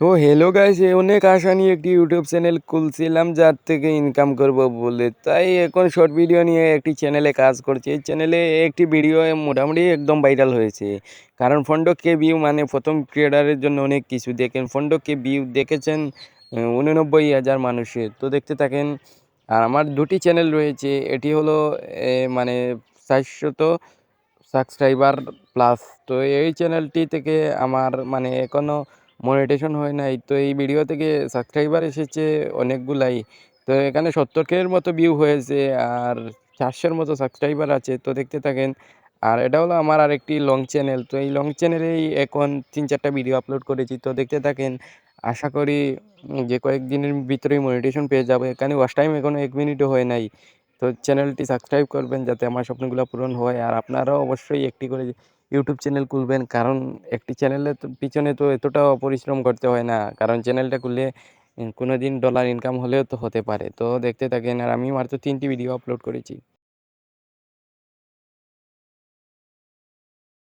তো hello guys অনেক আশা নিয়ে একটি ইউটিউব চ্যানেল খুলছিলাম, যার থেকে ইনকাম করব বলে। তাই এখন শর্ট ভিডিও নিয়ে একটি চ্যানেলে কাজ করছি। এই চ্যানেলে একটি ভিডিও মোটামুটি একদম ভাইরাল হয়েছে। কারণ ফন্ডো কে ভিউ মানে প্রথম ক্রিয়েটারের জন্য অনেক কিছু দেখেন। ফন্ডো কে ভিউ দেখেছেন উননব্বই হাজার মানুষের তো দেখতে থাকেন, আর আমার দুটি চ্যানেল রয়েছে। এটি হলো মানে চারশত সাবস্ক্রাইবার প্লাস তো এই চ্যানেলটি থেকে আমার মানে এখনও মনিটেশন হয় নাই। তো এই ভিডিও থেকে সাবস্ক্রাইবার এসেছে অনেকগুলাই। তো এখানে সত্তরের মতো ভিউ হয়েছে আর চারশোর মতো সাবস্ক্রাইবার আছে, তো দেখতে থাকেন। আর এটা হলো আমার আরেকটি লং চ্যানেল তো এই লং চ্যানেলেই এখন তিন চারটা ভিডিও আপলোড করেছি। তো দেখতে থাকেন, আশা করি যে কয়েকদিনের ভিতরেই মনিটেশন পেয়ে যাব। এখানে ওয়াচ টাইম এখনও এক মিনিটও হয় নাই। তো চ্যানেলটি সাবস্ক্রাইব করবেন যাতে আমার স্বপ্নগুলো পূরণ হয়। আর আপনারাও অবশ্যই একটি করে ইউটিউব চ্যানেল খুলবেন, কারণ একটি চ্যানেলের পিছনে তো এতটাও পরিশ্রম করতে হয় না। কারণ চ্যানেলটা খুললে কোনো দিন ডলার ইনকাম হলেও তো হতে পারে। তো দেখতে থাকেন, আর আমি মাত্র তিনটি ভিডিও আপলোড করেছি।